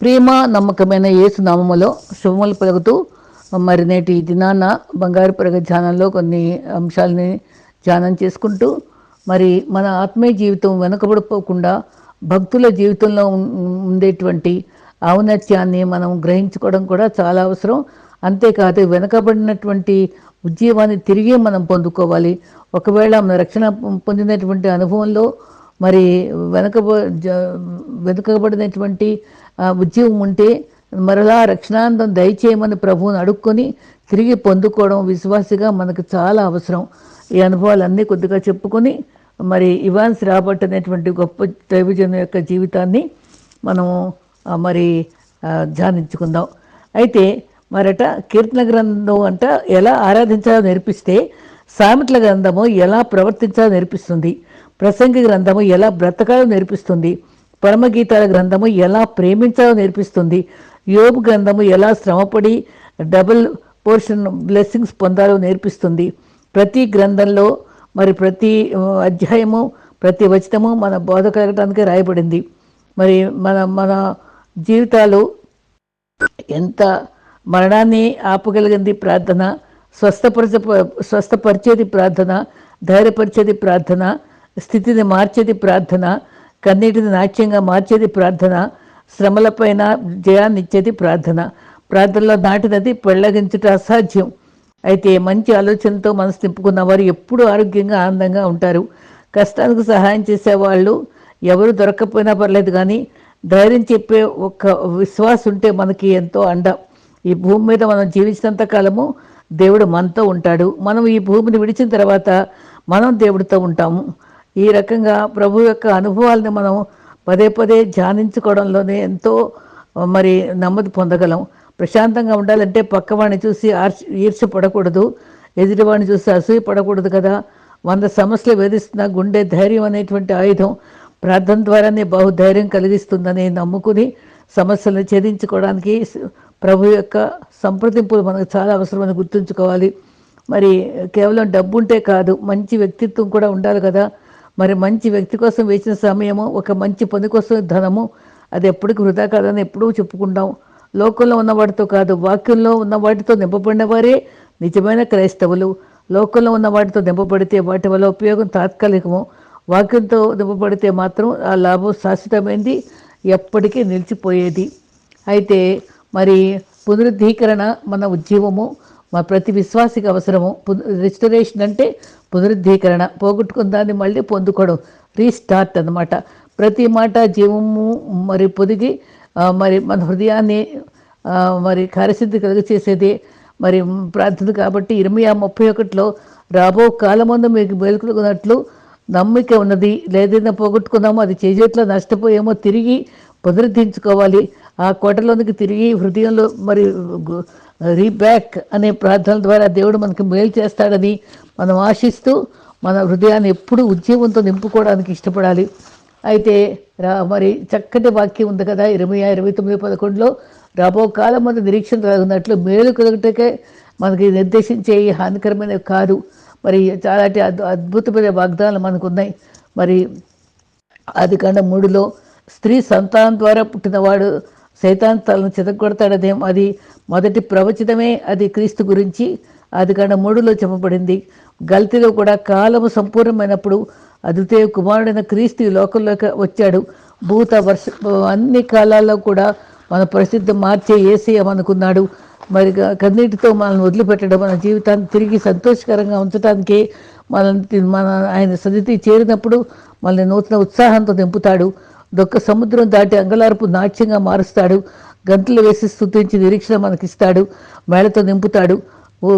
ప్రేమ నమ్మకమైన యేసు నామములో శుభములు పలుకుతూ మరి నేటి దినాన బంగారు పరగ ధ్యానంలో కొన్ని అంశాలని ధ్యానం చేసుకుంటూ మరి మన ఆత్మీయ జీవితం వెనకబడిపోకుండా భక్తుల జీవితంలో ఉం- ఉండేటువంటి ఔన్నత్యాన్ని మనం గ్రహించుకోవడం కూడా చాలా అవసరం. అంతేకాదు వెనకబడినటువంటి ఉద్యోగాన్ని తిరిగి మనం పొందుకోవాలి. ఒకవేళ మన రక్షణ పొందినటువంటి అనుభవంలో మరి వెనక జ- వెనుకబడినటువంటి ఉద్యమం ఉంటే మరలా రక్షణానందం దయచేయమని ప్రభువుని అడుక్కొని తిరిగి పొందుకోవడం విశ్వాసిగా మనకు చాలా అవసరం. ఈ అనుభవాలన్నీ కొద్దిగా చెప్పుకొని మరి ఇవాన్స్ రాబర్ట్ అనేటువంటి గొప్ప దైవజను యొక్క జీవితాన్ని మనము మరి ధ్యానించుకుందాం. అయితే మరట కీర్తన గ్రంథం అంట ఎలా ఆరాధించాలో నేర్పిస్తే సామెతల గ్రంథము ఎలా ప్రవర్తించాలో నేర్పిస్తుంది. ప్రసంగి గ్రంథము ఎలా బ్రతకాలో నేర్పిస్తుంది. పరమగీతాల గ్రంథము ఎలా ప్రేమించాలో నేర్పిస్తుంది. యోబు గ్రంథము ఎలా శ్రమపడి డబుల్ పోర్షన్ బ్లెస్సింగ్స్ పొందాలో నేర్పిస్తుంది. ప్రతి గ్రంథంలో మరి ప్రతి అధ్యాయము ప్రతి వచనము మన బోధ కలగటానికి రాయబడింది. మరి మన మన జీవితాలు ఎంత మరణాన్ని ఆపగలిగింది ప్రార్థన స్వస్థపరచ స్వస్థపరిచేది ప్రార్థన ధైర్యపరిచేది ప్రార్థన స్థితిని మార్చేది ప్రార్థన కన్నీటిని నాట్యంగా మార్చేది ప్రార్థన శ్రమలపైన జయాన్నిచ్చేది ప్రార్థన. ప్రార్థనలో నాటినది పెళ్ళగించుట అసాధ్యం. అయితే మంచి ఆలోచనతో మనసు తిప్పుకున్న వారు ఎప్పుడూ ఆరోగ్యంగా ఆనందంగా ఉంటారు. కష్టానికి సహాయం చేసేవాళ్ళు ఎవరు దొరకకపోయినా పర్లేదు కానీ ధైర్యం చెప్పే ఒక విశ్వాసం ఉంటే మనకి ఎంతో అండ. ఈ భూమి మీద మనం జీవించినంత కాలము దేవుడు మనతో ఉంటాడు. మనం ఈ భూమిని విడిచిన తర్వాత మనం దేవుడితో ఉంటాము. ఈ రకంగా ప్రభు యొక్క అనుభవాలను మనం పదే పదే ధ్యానించుకోవడంలోనే ఎంతో మరి నెమ్మది పొందగలం. ప్రశాంతంగా ఉండాలంటే పక్కవాడిని చూసి ఆర్చి ఈర్ష్య పడకూడదు ఎదుటివాడిని చూసి అసూయ పడకూడదు కదా. వంద సమస్యలు వేధిస్తున్న గుండె ధైర్యం అనేటువంటి ఆయుధం ప్రార్థన ద్వారానే బహుధైర్యం కలిగిస్తుందని నమ్ముకుని సమస్యలను ఛేదించుకోవడానికి ప్రభు యొక్క సంప్రదింపులు మనకు చాలా అవసరమని గుర్తుంచుకోవాలి. మరి కేవలం డబ్బు ఉంటే కాదు మంచి వ్యక్తిత్వం కూడా ఉండాలి కదా. మరి మంచి వ్యక్తి కోసం వేసిన సమయము ఒక మంచి పని కోసం ధనము అది ఎప్పటికి వృధా కాదని ఎప్పుడూ చెప్పుకుంటాం. లోకంలో ఉన్నవాటితో కాదు వాక్యంలో ఉన్న వాటితో నింపబడిన వారే నిజమైన క్రైస్తవులు. లోకంలో ఉన్న వాటితో నింపబడితే వాటి వల్ల ఉపయోగం తాత్కాలికము. వాక్యంతో నింపబడితే మాత్రం ఆ లాభం శాశ్వతమైంది ఎప్పటికీ నిలిచిపోయేది. అయితే మరి పునరుద్ధీకరణ మన ఉద్యమము మా ప్రతి విశ్వాసికి అవసరము. రిస్టరేషన్ అంటే పునరుద్ధీకరణ. పోగొట్టుకున్న దాన్ని మళ్ళీ పొందుకోవడం. రీస్టార్ట్ అన్నమాట. ప్రతి మాట జీవము మరి పొదిగి మరి మన హృదయాన్ని మరి కార్యసిద్ధి కలుగు చేసేది మరి ప్రార్థన కాబట్టి ఇరవై ముప్పై ఒకటిలో రాబో కాలమందు మీకు మేలుకున్నట్లు నమ్మిక ఉన్నది. లేదైనా పోగొట్టుకున్నామో అది చేజేట్లో నష్టపోయేమో తిరిగి పునరుద్ధరించుకోవాలి. ఆ కోటలోనికి తిరిగి హృదయంలో మరి రీబ్యాక్ అనే ప్రార్థన ద్వారా దేవుడు మనకి మేలు చేస్తాడని మనం ఆశిస్తూ మన హృదయాన్ని ఎప్పుడూ ఉద్యమంతో నింపుకోవడానికి ఇష్టపడాలి. అయితే రా మరి చక్కటి వాక్యం ఉంది కదా ఇరవై ఇరవై తొమ్మిది పదకొండులో రాబో కాలం మన నిరీక్షణ కలుగున్నట్లు మేలు కలుగుటకే మనకి నిర్దేశించే ఈ కాదు. మరి చాలా అద్భు- అద్భుతమైన వాగ్దానాలు మనకు ఉన్నాయి మరి అది కన్నా మూడులో స్త్రీ సంతానం ద్వారా పుట్టినవాడు సైతాన్ తలను చితగొడతాడదేం అది మొదటి ప్రవచితమే అది క్రీస్తు గురించి. అది కాండ మూడులో చెప్పబడింది. గల్తీలో కూడా కాలము సంపూర్ణమైనప్పుడు అద్వితీయ కుమారుడైన క్రీస్తు ఈ లోకంలోకి వచ్చాడు. భూత వర్ష అన్ని కాలాల్లో కూడా మన ప్రసిద్ధి మార్చే ఏసీ అనుకున్నాడు మరి కన్నీటితో మనల్ని వదిలిపెట్టడం మన జీవితాన్ని తిరిగి సంతోషకరంగా ఉంచడానికి మనల్ని మన ఆయన సదితి చేరినప్పుడు మనల్ని నూతన ఉత్సాహంతో నింపుతాడు. దొక్క సముద్రం దాటి అంగలార్పు నాట్యంగా మారుస్తాడు. గంటలు వేసి స్థుతించి నిరీక్షణ మనకిస్తాడు. మేళతో నింపుతాడు.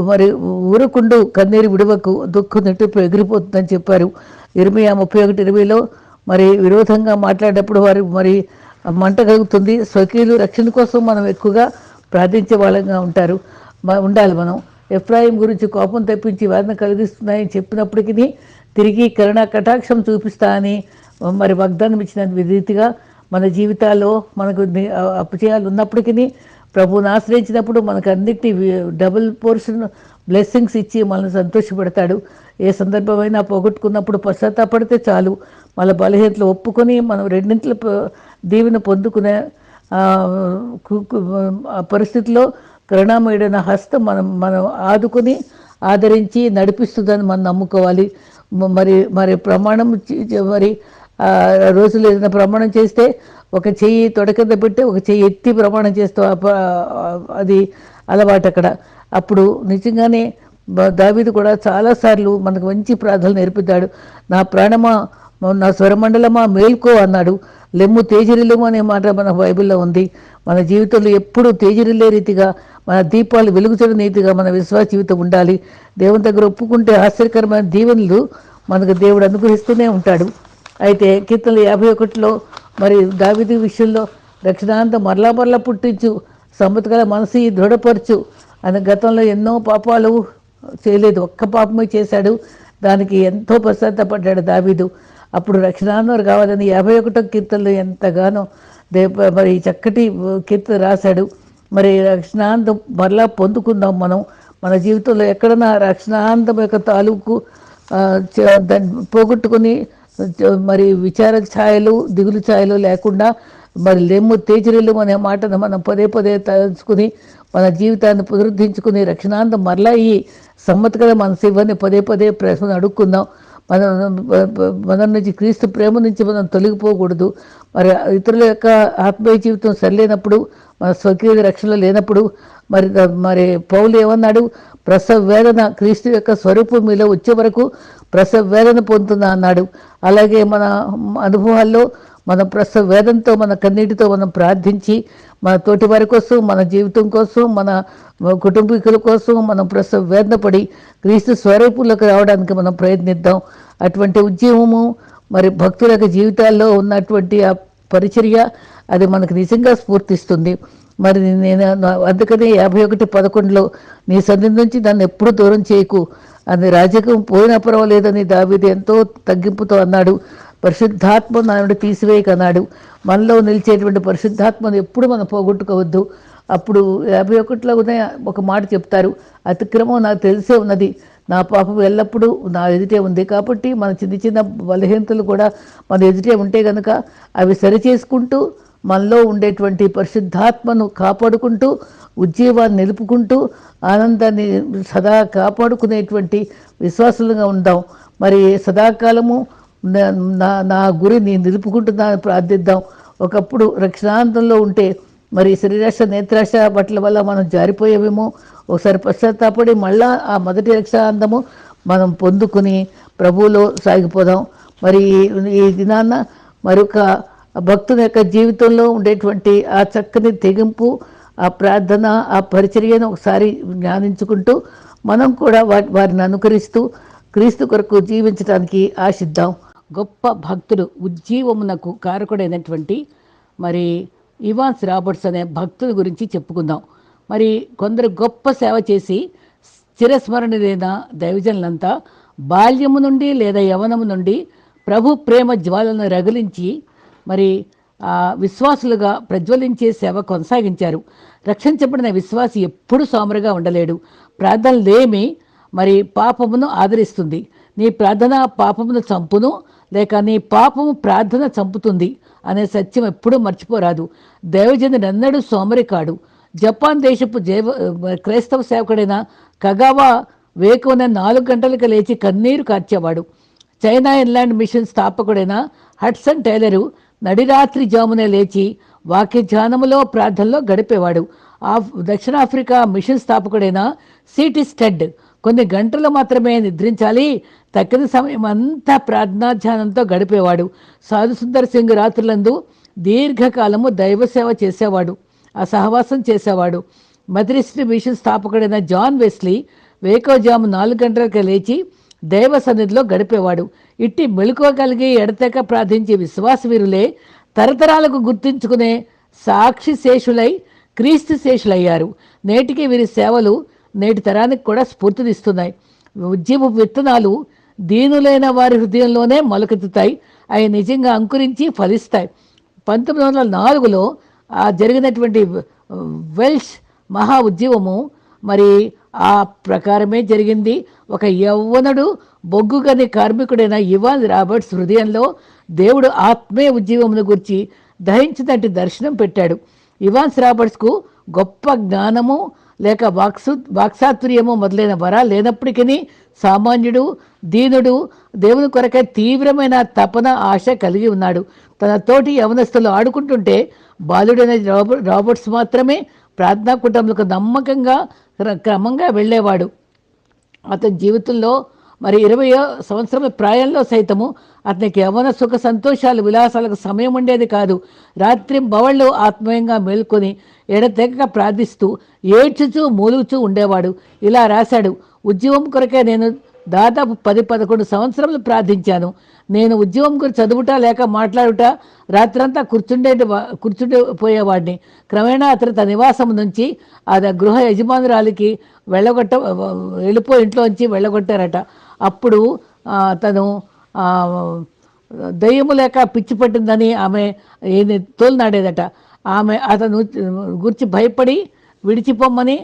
మరి ఊరకుండు కన్నీరు విడువకు దుఃఖం నెట్టుపు ఎగిరిపోతుందని చెప్పారు. ఇరవై ముప్పై ఒకటి ఇరవైలో మరి విరోధంగా మాట్లాడేటప్పుడు వారు మరి మంట కలుగుతుంది. స్వకీయులు రక్షణ కోసం మనం ఎక్కువగా ప్రార్థించే వాళ్ళంగా ఉంటారు. ఉండాలి మనం. ఎఫ్రాయిం గురించి కోపం తెప్పించి వేదన కలిగిస్తున్నాయని చెప్పినప్పటికీ తిరిగి కరుణ కటాక్షం చూపిస్తా అని మరి వాగ్దానం ఇచ్చిన రీతిగా మన జీవితాల్లో మనకు అపచయాలు అపజయాలు ఉన్నప్పటికీ ప్రభువుని ఆశ్రయించినప్పుడు మనకు అన్నిటి డబుల్ పోర్షన్ బ్లెస్సింగ్స్ ఇచ్చి మనల్ని సంతోషపెడతాడు. ఏ సందర్భమైనా పోగొట్టుకున్నప్పుడు పశ్చాత్తాపడితే చాలు. మన బలహీనతలు ఒప్పుకొని మనం రెండింటిలో దీవెన పొందుకునే ఆ, పరిస్థితిలో కరుణామయుడైన హస్తం మనం మనం ఆదుకొని ఆదరించి నడిపిస్తుందని మనం నమ్ముకోవాలి. మరి మరి ప్రమాణం మరి రోజులు ఏదైనా ప్రమాణం చేస్తే ఒక చెయ్యి తొడ కింద పెట్టి ఒక చెయ్యి ఎత్తి ప్రమాణం చేస్తాం అది అలవాటు అక్కడ. అప్పుడు నిజంగానే దావీదు కూడా చాలాసార్లు మనకు మంచి ప్రార్థనలు నేర్పుతాడు నా ప్రాణమా నా స్వరమండలమా మేల్కో అన్నాడు. లెమ్ము తేజరిలము అనే మాట మన బైబిల్లో ఉంది. మన జీవితంలో ఎప్పుడూ తేజరిల్లే రీతిగా మన దీపాలు వెలుగుతున్న రీతిగా మన విశ్వాస జీవితం ఉండాలి. దేవుని దగ్గర ఒప్పుకుంటే ఆశ్చర్యకరమైన దీవెనలు మనకు దేవుడు అనుగ్రహిస్తూనే ఉంటాడు. అయితే కీర్తనలు యాభై ఒకటిలో మరి దావిది విషయంలో రక్షణాంతం మరలా మరలా పుట్టించు సంపత్కల మనసు దృఢపరచు అని గతంలో ఎన్నో పాపాలు చేయలేదు. ఒక్క పాపమే చేశాడు. దానికి ఎంతో పశ్చాత్తపడ్డాడు దావీదు. అప్పుడు రక్షణాంతం కావాలని యాభై ఒకటో కీర్తనలు ఎంతగానో దే మరి చక్కటి కీర్తన రాశాడు. మరి రక్షణాంతం మరలా పొందుకుందాం మనం. మన జీవితంలో ఎక్కడన్నా రక్షణాంతం యొక్క తాలూకు దాన్ని పోగొట్టుకుని మరి విచార ఛాయలు దిగులు ఛాయలు లేకుండా మరి లెమ్ము తేజరిల్లు అనే మాటను మనం పదే పదే తలుచుకుని మన జీవితాన్ని పునరుద్ధరించుకుని రక్షణాంతం మరలా ఈ సమ్మతికర మన శివాన్ని పదే పదే ప్రశ్న అడుక్కుందాం. మన మన నుంచి క్రీస్తు ప్రేమ నుంచి మనం తొలగిపోకూడదు. మరి ఇతరుల యొక్క ఆత్మీయ జీవితం సరిలేనప్పుడు మన స్వకీయ రక్షణ లేనప్పుడు మరి మరి పౌలు ఏమన్నాడు? ప్రసవ వేదన క్రీస్తు యొక్క స్వరూపం మీలో వచ్చే వరకు ప్రసవ వేదన పొందుతున్నా అన్నాడు. అలాగే మన అనుభవాల్లో మన ప్రసవ వేదంతో మన కన్నీటితో మనం ప్రార్థించి మన తోటి వారి కోసం మన జీవితం కోసం మన కుటుంబీకుల కోసం మనం ప్రసవ వేదన పడి క్రీస్తు స్వరూపులకు రావడానికి మనం ప్రయత్నిద్దాం. అటువంటి ఉద్యమము మరి భక్తుల యొక్క జీవితాల్లో ఉన్నటువంటి ఆ పరిచర్య అది మనకు నిజంగా స్ఫూర్తిస్తుంది. మరి నేను అందుకనే యాభై ఒకటి పదకొండులో నీ సన్నిధి నుంచి దాన్ని ఎప్పుడూ దూరం చేయకు. అని రాజకం పోయినా పర్వాలేదని దావీది ఎంతో తగ్గింపుతో అన్నాడు. పరిశుద్ధాత్మ నా నుండి తీసివేయకన్నాడు మనలో నిలిచేటువంటి పరిశుద్ధాత్మను ఎప్పుడు మనం పోగొట్టుకోవద్దు. అప్పుడు యాభై ఒకటిలో ఉన్న ఒక మాట చెప్తారు. అతిక్రమం నాకు తెలిసే ఉన్నది. నా పాపం ఎల్లప్పుడూ నా ఎదుటే ఉంది. కాబట్టి మన చిన్న చిన్న బలహీనతలు కూడా మన ఎదుటే ఉంటే కనుక అవి సరిచేసుకుంటూ మనలో ఉండేటువంటి పరిశుద్ధాత్మను కాపాడుకుంటూ ఉజ్జీవాన్ని నిలుపుకుంటూ ఆనందాన్ని సదా కాపాడుకునేటువంటి విశ్వాసులుగా ఉందాం. మరి సదాకాలము నా- నా నా గురి నేను నిలుపుకుంటున్నా ప్రార్థిద్దాం. ఒకప్పుడు రక్షణాంతంలో ఉంటే మరి శరీరాశ నేత్రాశ బట్టల వల్ల మనం జారిపోయేవేమో. ఒకసారి పశ్చాత్తాపడి మళ్ళా ఆ మొదటి రక్షాంతము మనం పొందుకుని ప్రభువులో సాగిపోదాం. మరి ఈ దినాన్న మరొక భక్తుని యొక్క జీవితంలో ఉండేటువంటి ఆ చక్కని తెగింపు ఆ ప్రార్థన ఆ పరిచర్యను ఒకసారి జ్ఞానించుకుంటూ మనం కూడా వా- వారిని అనుకరిస్తూ క్రీస్తు కొరకు జీవించడానికి ఆశిద్దాం. గొప్ప భక్తుడు ఉజ్జీవమునకు కారకుడైనటువంటి మరి ఇవాన్స్ రాబర్ట్స్ అనే భక్తుల గురించి చెప్పుకుందాం. మరి కొందరు గొప్ప సేవ చేసి చిరస్మరణీయులైన దైవజనులంతా బాల్యము నుండి లేదా యవనము నుండి ప్రభు ప్రేమ జ్వాలను రగిలించి మరి విశ్వాసులుగా ప్రజ్వలించే సేవ కొనసాగించారు. రక్షించబడిన విశ్వాసి ఎప్పుడు సోమరుగా ఉండలేడు. ప్రార్థనలేమి మరి పాపమును ఆదరిస్తుంది. నీ ప్రార్థన పాపమును చంపును లేక నీ పాపము ప్రార్థన చంపుతుంది అనే సత్యం ఎప్పుడూ మర్చిపోరాదు. దైవజనుడు ఎన్నడూ సోమరి కాడు. జపాన్ దేశపు జైవ క్రైస్తవ సేవకుడైన కగావా వేకున నాలుగు గంటలకు లేచి కన్నీరు కార్చేవాడు. చైనా ఇన్లాండ్ మిషన్ స్థాపకుడైన హడ్సన్ టైలరు నడిరాత్రి జామునే లేచి వాక్య ధ్యానములో ప్రార్థనలో గడిపేవాడు. ఆఫ్ దక్షిణాఫ్రికా మిషన్ స్థాపకుడైన సిటీ స్టెడ్ కొన్ని గంటలు మాత్రమే నిద్రించాలి. తక్కిన సమయం అంతా ప్రార్థనా ధ్యానంతో గడిపేవాడు. సాధు సుందర్ సింగ్ రాత్రులందు దీర్ఘకాలము దైవ సేవ చేసేవాడు. ఆ సహవాసం చేసేవాడు. మెథడిస్ట్ మిషన్ స్థాపకుడైన జాన్ వెస్లీ వేకోజాము నాలుగు గంటలకు లేచి దైవ సన్నిధిలో గడిపేవాడు. ఇట్టి మెలుకోగలిగి ఎడతెక ప్రార్థించే విశ్వాసవీరులే తరతరాలకు గుర్తించుకునే సాక్షి శేషులై క్రీస్తు శేషులయ్యారు. నేటికి వీరి సేవలు నేటి తరానికి కూడా స్ఫూర్తినిస్తున్నాయి. ఉద్యమ విత్తనాలు దీనులైన వారి హృదయంలోనే మొలకెత్తుతాయి. అవి నిజంగా అంకురించి ఫలిస్తాయి. పంతొమ్మిది వందల నాలుగులో ఆ జరిగినటువంటి వెల్ష్ మహా ఉద్యమము మరి ఆ ప్రకారమే జరిగింది. ఒక యవ్వనుడు బొగ్గుగని కార్మికుడైన ఇవాన్ రాబర్ట్స్ హృదయంలో దేవుడు ఆత్మీయ ఉద్యమమును గురించి దహించినట్టు దర్శనం పెట్టాడు. ఇవాన్స్ రాబర్ట్స్కు గొప్ప జ్ఞానము లేక వాక్సు వాక్సాతుర్యము మొదలైన వరాలు లేనప్పటికీ సామాన్యుడు దీనుడు దేవుని కొరకై తీవ్రమైన తపన ఆశ కలిగి ఉన్నాడు. తన తోటి యవనస్తులు ఆడుకుంటుంటే బాలుడైన రాబ రాబర్ట్స్ మాత్రమే ప్రార్థనా కుటుంబాలకు నమ్మకంగా క్ర- క్రమంగా వెళ్ళేవాడు. అతని జీవితంలో మరి ఇరవై సంవత్సరాల ప్రాయంలో సైతము అతనికి యవన సుఖ సంతోషాలు విలాసాలకు సమయం ఉండేది కాదు. రాత్రి బవళ్ళు ఆత్మీయంగా మేల్కొని ఎడతెగక ప్రార్థిస్తూ ఏడ్చుచూ మూలుగుచూ ఉండేవాడు. ఇలా రాశాడు ఉద్యమం కొరకే నేను దాదాపు పది పదకొండు సంవత్సరములు ప్రార్థించాను. నేను ఉద్యోగం గురించి చదువుట లేక మాట్లాడుట రాత్రంతా కూర్చుండే కూర్చుండి పోయేవాడిని. క్రమేణా అతను తన నివాసం నుంచి అది ఆ గృహ యజమానురాలికి వెళ్ళగొట్ట వెళ్ళిపో ఇంట్లోంచి వెళ్ళగొట్టారట. అప్పుడు తను దయ్యము లేక పిచ్చి పట్టిందని ఆమె తోలినాడేదట తోలునాడేదట. ఆమె అతను గురించి భయపడి విడిచిపోమ్మని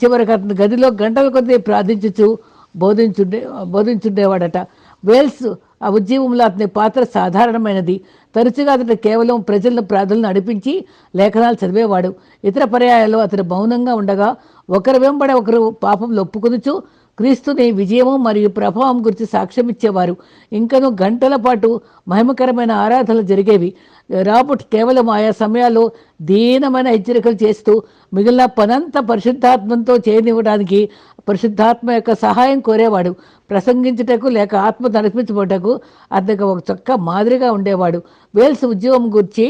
చివరికి అతని గదిలో గంటల కొద్దీ ప్రార్థించచ్చు బోధించుండే బోధించుండేవాడట. వేల్స్ ఆ ఉద్యమంలో అతని పాత్ర సాధారణమైనది. తరచుగా అతడు కేవలం ప్రజలను ప్రాధులను నడిపించి లేఖనాలు చదివేవాడు. ఇతర పర్యాయాల్లో అతడు మౌనంగా ఉండగా ఒకరి వెంబడి ఒకరు పాపంలో ఒప్పుకొనుచు క్రీస్తుని విజయము మరియు ప్రభావం గురించి సాక్ష్యం ఇచ్చేవారు గంటల పాటు మహిమకరమైన ఆరాధనలు జరిగేవి. రాబర్ట్ కేవలం ఆయా సమయాల్లో దీనమైన హెచ్చరికలు చేస్తూ మిగిలిన పనంతా పరిశుద్ధాత్మంతో చేయనివ్వడానికి పరిశుద్ధాత్మ యొక్క సహాయం కోరేవాడు. ప్రసంగించుటకు లేక ఆత్మ నడిపించబడటకు అతనికి ఒక చొక్క మాదిరిగా ఉండేవాడు. వేల్స్ ఉద్యోగం గురించి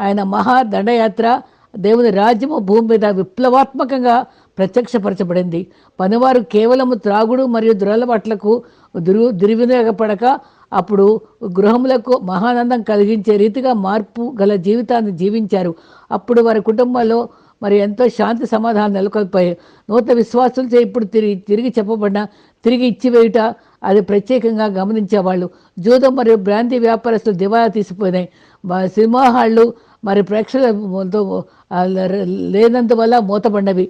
ఆయన మహా దండయాత్ర దేవుని రాజ్యము భూమి మీద విప్లవాత్మకంగా ప్రత్యక్షపరచబడింది. పనివారు కేవలము త్రాగుడు మరియు దురలవాట్లకు దురు దుర్వినియోగపడక అప్పుడు గృహములకు మహానందం కలిగించే రీతిగా మార్పు గల జీవితాన్ని జీవించారు. అప్పుడు వారి కుటుంబంలో మరి ఎంతో శాంతి సమాధానం నెలకొల్పాయి. నూతన విశ్వాసులచే ఇప్పుడు తిరిగి తిరిగి చెప్పబడిన తిరిగి ఇచ్చివేయుట అది ప్రత్యేకంగా గమనించేవాళ్ళు. జూదం మరియు బ్రాంతి వ్యాపారస్తులు దివాలా తీసిపోయినాయి. సినిమా హాళ్ళు మరి ప్రేక్షకులతో లేనందువల్ల మూతపడినవి.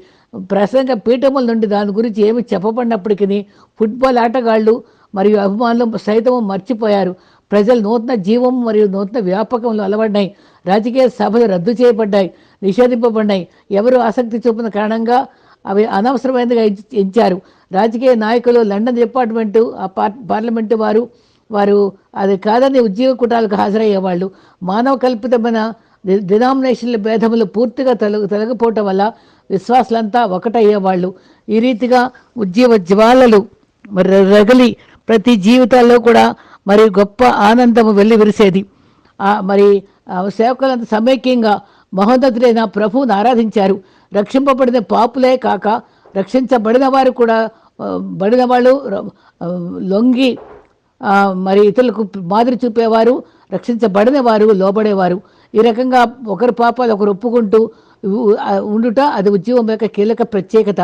ప్రసంగ పీఠముల నుండి దాని గురించి ఏమి చెప్పబడినప్పటికీ ఫుట్బాల్ ఆటగాళ్ళు మరియు అభిమానులు సైతం మర్చిపోయారు. ప్రజలు నూతన జీవం మరియు నూతన వ్యాపకంలో అలవడినాయి. రాజకీయ సభలు రద్దు చేయబడ్డాయి నిషేధింపబడినాయి. ఎవరు ఆసక్తి చూపిన కారణంగా అవి అనవసరమైనదిగా ఎంచారు. రాజకీయ నాయకులు లండన్ డిపార్ట్మెంటు ఆ పార్ పార్లమెంటు వారు వారు అది కాదని ఉద్యోగ కుటాలకు హాజరయ్యేవాళ్ళు. మానవ కల్పితమైన డినామినేషన్ల భేదములు పూర్తిగా తొలగ తొలగిపోవటం వల్ల విశ్వాసులంతా ఒకటయ్యేవాళ్ళు. ఈ రీతిగా ఉద్యమ జ్వాలలు మరి రగిలి ప్రతి జీవితాల్లో కూడా మరి గొప్ప ఆనందము వెళ్ళి విరిసేది మరి సేవకులంతా సమైక్యంగా మహోన్నతుడైన ప్రభువును ఆరాధించారు. రక్షింపబడిన పాపులే కాక రక్షించబడిన వారు కూడా బడిన వాళ్ళు లొంగి మరి ఇతరులకు మాదిరి చూపేవారు రక్షించబడిన వారు లోబడేవారు. ఈ రకంగా ఒకరి పాపాలు ఒకరు ఒప్పుకుంటూ ఉండుట అది ఉద్యమం యొక్క కీలక ప్రత్యేకత.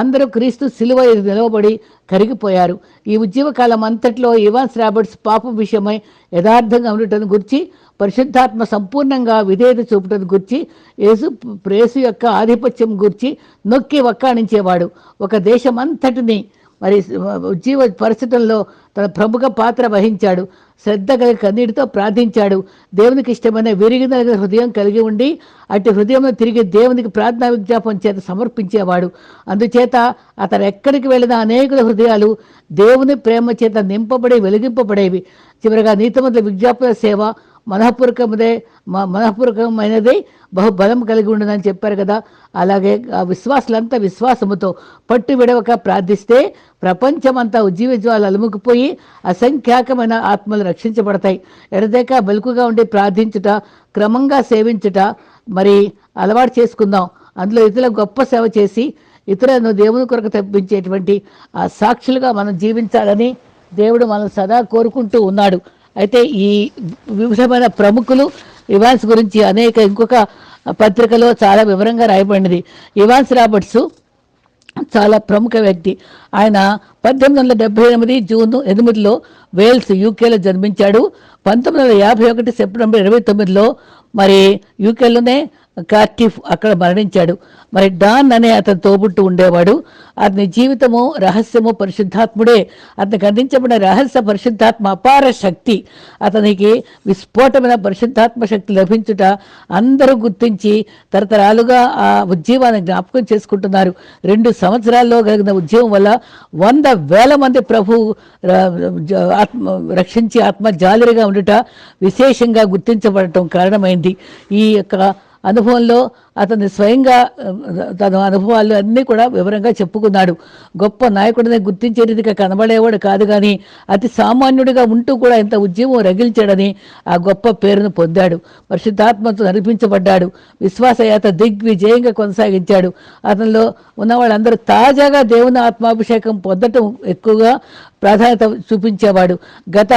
అందరూ క్రీస్తు సిలువ నిలవబడి కరిగిపోయారు. ఈ ఉద్యమ కాలం అంతట్లో ఇవాన్స్ రాబర్ట్స్ పాపం విషయమై యథార్థంగా ఉండటం గురించి పరిశుద్ధాత్మ సంపూర్ణంగా విధేయత చూపటం గురించి యేసు ప్రేసు యొక్క ఆధిపత్యం గురించి నొక్కి వక్కాణించేవాడు. ఒక దేశం అంతటిని మరి ఉజ్జీవ పరిస్థితుల్లో తన ప్రముఖ పాత్ర వహించాడు. శ్రద్ధ కలిగి కన్నీటితో ప్రార్థించాడు. దేవునికి ఇష్టమైన విరిగిన హృదయం కలిగి ఉండి అటు హృదయంలో తిరిగి దేవునికి ప్రార్థనా విజ్ఞాపం చేత సమర్పించేవాడు. అందుచేత అతను ఎక్కడికి వెళ్ళిన అనేకుల హృదయాలు దేవుని ప్రేమ చేత నింపబడి వెలిగింపబడేవి. చివరిగా నీతిమంతుల విజ్ఞాపన సేవ మనఃపూర్వకమదే మ- మనఃపూర్వకమైనది బహుబలం కలిగి ఉండదని చెప్పారు కదా. అలాగే ఆ విశ్వాసులంతా విశ్వాసముతో పట్టు విడవక ప్రార్థిస్తే ప్రపంచమంతా ఉజ్జీవజ్వాలు అలుముకుపోయి అసంఖ్యాకమైన ఆత్మలు రక్షించబడతాయి. ఎడదేక వెలుకుగా ఉండి ప్రార్థించుట క్రమంగా సేవించుట మరి అలవాటు చేసుకుందాం. అందులో ఇతరుల గొప్ప సేవ చేసి ఇతరులను దేవుని కొరకు తెప్పించేటువంటి ఆ సాక్షులుగా మనం జీవించాలని దేవుడు మనం సదా కోరుకుంటూ ఉన్నాడు. అయితే ఈ వివిధమైన ప్రముఖులు ఇవాన్స్ గురించి అనేక ఇంకొక పత్రికలో చాలా వివరంగా రాయబడినది. ఇవాన్స్ రాబర్ట్స్ చాలా ప్రముఖ వ్యక్తి. ఆయన పద్దెనిమిది వందల డెబ్బై ఎనిమిది జూన్ ఎనిమిదిలో వేల్స్ యూకేలో జన్మించాడు. పంతొమ్మిది వందల యాభై ఒకటి సెప్టెంబర్ ఇరవై తొమ్మిదిలో మరి యూకేలోనే కార్టిఫ్ అక్కడ మరణించాడు. మరి డాన్ అనే అతను తోబుట్టు ఉండేవాడు. అతని జీవితము రహస్యము పరిశుద్ధాత్ముడే. అతనికి అందించబడిన రహస్య పరిశుద్ధాత్మ అపార శక్తి. అతనికి విస్ఫోటమైన పరిశుద్ధాత్మ శక్తి లభించుట అందరూ గుర్తించి తరతరాలుగా ఆ ఉద్యమాన్ని జ్ఞాపకం చేసుకుంటున్నారు. రెండు సంవత్సరాల్లో కలిగిన ఉద్యమం వల్ల వంద వేల మంది ప్రభు ఆత్మ రక్షించి ఆత్మ జాలిరిగా ఉండుట విశేషంగా గుర్తించబడటం కారణమైంది. ఈ యొక్క అనుభవంలో అతని స్వయంగా తన అనుభవాలు అన్నీ కూడా వివరంగా చెప్పుకున్నాడు. గొప్ప నాయకుడిని గుర్తించే రీతిగా కనబడేవాడు కాదు కానీ అతి సామాన్యుడిగా ఉంటూ కూడా ఇంత ఉద్యమం రగిల్చాడని ఆ గొప్ప పేరును పొందాడు. పరిశుద్ధాత్మతో నడిపించబడ్డాడు. విశ్వాసయాత దిగ్విజయంగా కొనసాగించాడు. అతనిలో ఉన్న వాళ్ళందరూ తాజాగా దేవుని ఆత్మాభిషేకం పొందటం ఎక్కువగా ప్రాధాన్యత చూపించేవాడు. గత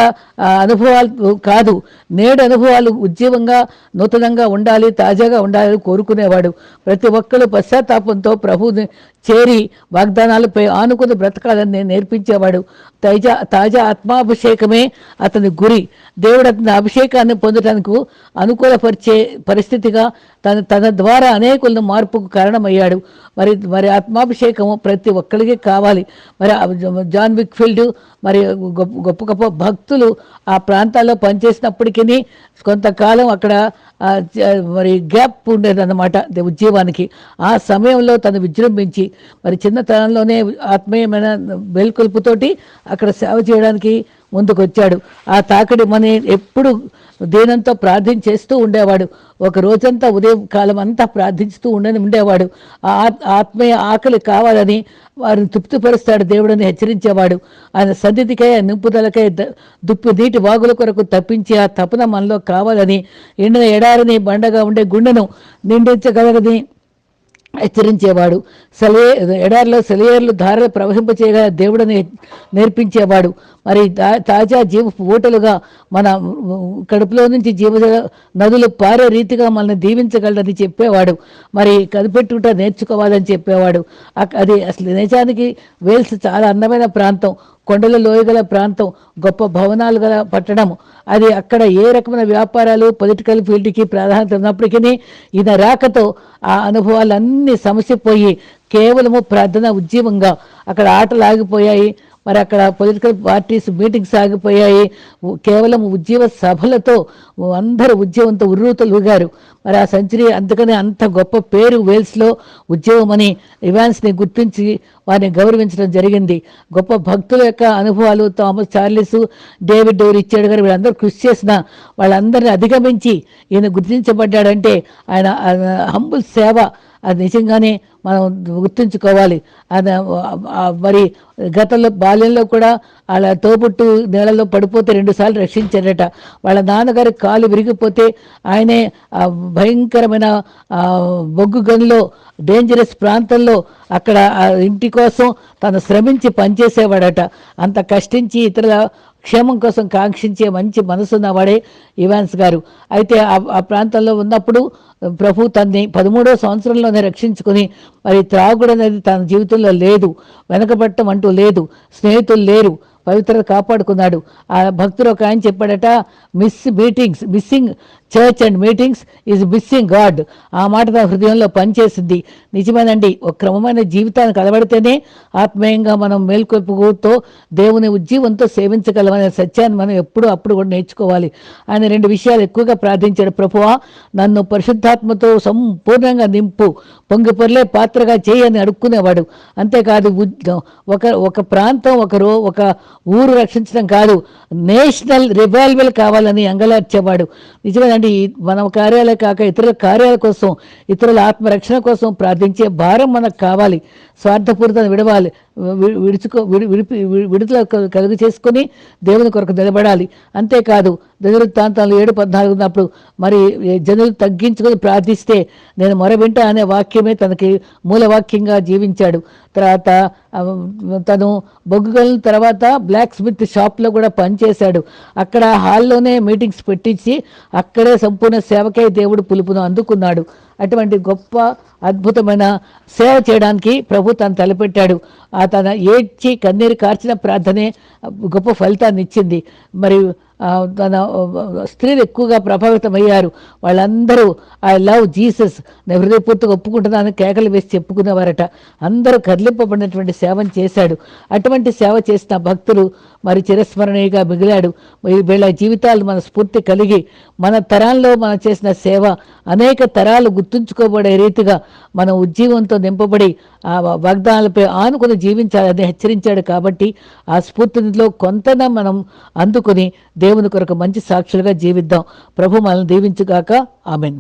అనుభవాలు కాదు నేడు అనుభవాలు ఉజ్జీవంగా నూతనంగా ఉండాలి తాజాగా ఉండాలని కోరుకునేవాడు ప్రతి ఒక్కరు పశ్చాత్తాపంతో ప్రభువుని చేరి వాగ్దానాలపై ఆనుకుని బ్రతకాలని నేర్పించేవాడు. తాజా తాజా ఆత్మాభిషేకమే అతని గురి. దేవుడు అతని అభిషేకాన్ని పొందడానికి అనుకూలపరిచే పరిస్థితిగా తన తన ద్వారా అనేకులను మార్పుకు కారణమయ్యాడు. మరి మరి ఆత్మాభిషేకము ప్రతి ఒక్కరికి కావాలి. మరి జాన్ విక్ఫీల్డ్ మరి గొప్ప గొప్ప గొప్ప భక్తులు ఆ ప్రాంతాల్లో పనిచేసినప్పటికీ కొంతకాలం అక్కడ మరి గ్యాప్ ఉండేదన్నమాట ఉద్యమానికి. ఆ సమయంలో తను విజృంభించి మరి చిన్నతనంలోనే ఆత్మీయమైన బెల్కొల్పుతోటి అక్కడ సేవ చేయడానికి ముందుకొచ్చాడు. ఆ తాకడి మని ఎప్పుడు దీనంతో ప్రార్థన చేస్తూ ఉండేవాడు. ఒక రోజంతా ఉదయం కాలం అంతా ప్రార్థించుతూ ఉండని ఉండేవాడు. ఆ ఆత్- ఆత్మీయ ఆకలి కావాలని వారిని తృప్తిపరుస్తాడు దేవుడిని హెచ్చరించేవాడు. ఆయన సన్నిధికై నింపుదలకై ద- దుప్పి నీటి వాగుల కొరకు తప్పించి ఆ తపన మనలో కావాలని ఎండిన ఎడారిని బండగా ఉండే గుండెను నిండించగలగని హెచ్చరించేవాడు. సెలే ఎడారిలో సెలయేర్లు ధారలు ప్రవహింపచేయగా దేవుడిని నేర్పించేవాడు. మరి తా- తాజా జీవ ఊటలుగా మన కడుపులో నుంచి జీవ నదులు పారే రీతిగా మనల్ని దీవించగలరని చెప్పేవాడు. మరి కనిపెట్టుకుంటా నేర్చుకోవాలని చెప్పేవాడు. అది అసలు నిజానికి వేల్స్ చాలా అందమైన ప్రాంతం. కొండల లోయగల ప్రాంతం గొప్ప భవనాలు గల పట్టణం అది అక్కడ ఏ రకమైన వ్యాపారాలు పొలిటికల్ ఫీల్డ్కి ప్రాధాన్యత ఉన్నప్పటికీ ఈయన రాకతో ఆ అనుభవాలన్నీ సమసిపోయి కేవలము ప్రార్థన ఉద్యమంగా. అక్కడ ఆటలు ఆగిపోయాయి. మరి అక్కడ పొలిటికల్ పార్టీస్ మీటింగ్స్ ఆగిపోయాయి. కేవలం ఉద్యమ సభలతో అందరూ ఉద్యమంతో ఉర్రూతలుగారు మరి ఆ సెంచరీ అందుకని అంత గొప్ప పేరు వేల్స్లో ఉద్యమం అని ఇవాన్స్ని గుర్తించి వారిని గౌరవించడం జరిగింది. గొప్ప భక్తుల యొక్క అనుభవాలు థామస్ చార్లిస్ డేవిడ్ డోర్ ఇచ్చాడు గారు. వీళ్ళందరూ కృషి చేసిన వాళ్ళందరినీ అధిగమించి ఈయన గుర్తించబడ్డాడంటే ఆయన హంబుల్ సేవ అది నిజంగానే మనం గుర్తుంచుకోవాలి. అది మరి గతంలో బాల్యంలో కూడా వాళ్ళ తోబుట్టు నేలలో పడిపోతే రెండుసార్లు రక్షించారట. వాళ్ళ నాన్నగారి కాలు విరిగిపోతే ఆయనే భయంకరమైన బొగ్గు గనిలో డేంజరస్ ప్రాంతంలో అక్కడ ఇంటి కోసం తను శ్రమించి పనిచేసేవాడట. అంత కష్టించి ఇతరుల క్షేమం కోసం కాంక్షించే మంచి మనసున్నవాడే ఇవాన్స్ గారు. అయితే ఆ ప్రాంతంలో ఉన్నప్పుడు ప్రభు తన్ని పదమూడో సంవత్సరంలోనే రక్షించుకుని మరి త్రాగుడు అనేది తన జీవితంలో లేదు వెనకబట్టం అంటూ లేదు స్నేహితులు లేరు పవిత్రత కాపాడుకున్నాడు. ఆ భక్తుడు ఒక ఆయన చెప్పాడట miss meetings missing church and meetings is missing God ఆ మాట నా హృదయంలో పనిచేసింది. నిజమేనండి ఒక క్రమమైన జీవితాన్ని కలబడితేనే ఆత్మీయంగా మనం మేల్కొల్పుతో దేవుని ఉజ్జీవంతో సేవించగలమనే సత్యాన్ని మనం ఎప్పుడు అప్పుడు కూడా నేర్చుకోవాలి. ఆయన రెండు విషయాలు ఎక్కువగా ప్రార్థించాడు. ప్రభువా నన్ను పరిశుద్ధాత్మతో సంపూర్ణంగా నింపు పొంగి పొరలే పాత్రగా చేయని అడుక్కునేవాడు. అంతేకాదు ఒక ఒక ప్రాంతం ఒక రో ఒక ఊరు రక్షించడం కాదు నేషనల్ రివైవల్ కావాలని అంగలార్చేవాడు. నిజమేనండి మన కార్యాలే కాక ఇతరుల కార్యాల కోసం ఇతరుల ఆత్మరక్షణ కోసం ప్రార్థించే భారం మనకు కావాలి. స్వార్థపూరితను విడవాలి. విడుచుకో విడి విడిపి విడుదల కలుగు చేసుకుని దేవుని కొరకు నిలబడాలి. అంతేకాదు దినవృత్తాంతాలు ఏడు పద్నాలుగు ఉన్నప్పుడు మరి జనులు తగ్గించుకొని ప్రార్థిస్తే నేను మొరవింటా అనే వాక్యమే తనకి మూలవాక్యంగా జీవించాడు. తర్వాత తను బొగ్గుగల తర్వాత బ్లాక్ స్మిత్ షాప్లో కూడా పనిచేశాడు. అక్కడ హాల్లోనే మీటింగ్స్ పెట్టించి అక్కడే సంపూర్ణ సేవకై దేవుడు పిలుపును అందుకున్నాడు. అటువంటి గొప్ప అద్భుతమైన సేవ చేయడానికి ప్రభు తను తలపెట్టాడు. ఆ తన ఏడ్చి కన్నీరు కార్చిన ప్రార్థనే గొప్ప ఫలితాన్ని ఇచ్చింది. మరి తన స్త్రీలు ఎక్కువగా ప్రభావితమయ్యారు. వాళ్ళందరూ ఐ లవ్ జీసస్. నేను హృదయపూర్తిగా ఒప్పుకుంటున్నాను కేకలు వేసి చెప్పుకునేవారట. అందరూ కదిలింపబడినటువంటి సేవను చేశాడు. అటువంటి సేవ చేసిన భక్తులు మరి చిరస్మరణీయంగా మిగిలాడు. వీళ్ళ జీవితాలు మన స్ఫూర్తి కలిగి మన తరాల్లో మనం చేసిన సేవ అనేక తరాలు గుర్తుంచుకోబడే రీతిగా మన ఉజ్జీవంతో నింపబడి ఆ వాగ్దానాలపై ఆనుకుని జీవించాలని హెచ్చరించాడు కాబట్టి ఆ స్ఫూర్తిలో కొంతన మనం అందుకుని దేవుని కొరకు మంచి సాక్షులుగా జీవిద్దాం. ప్రభు మనల్ని దీవించుగాక. ఆమెన్.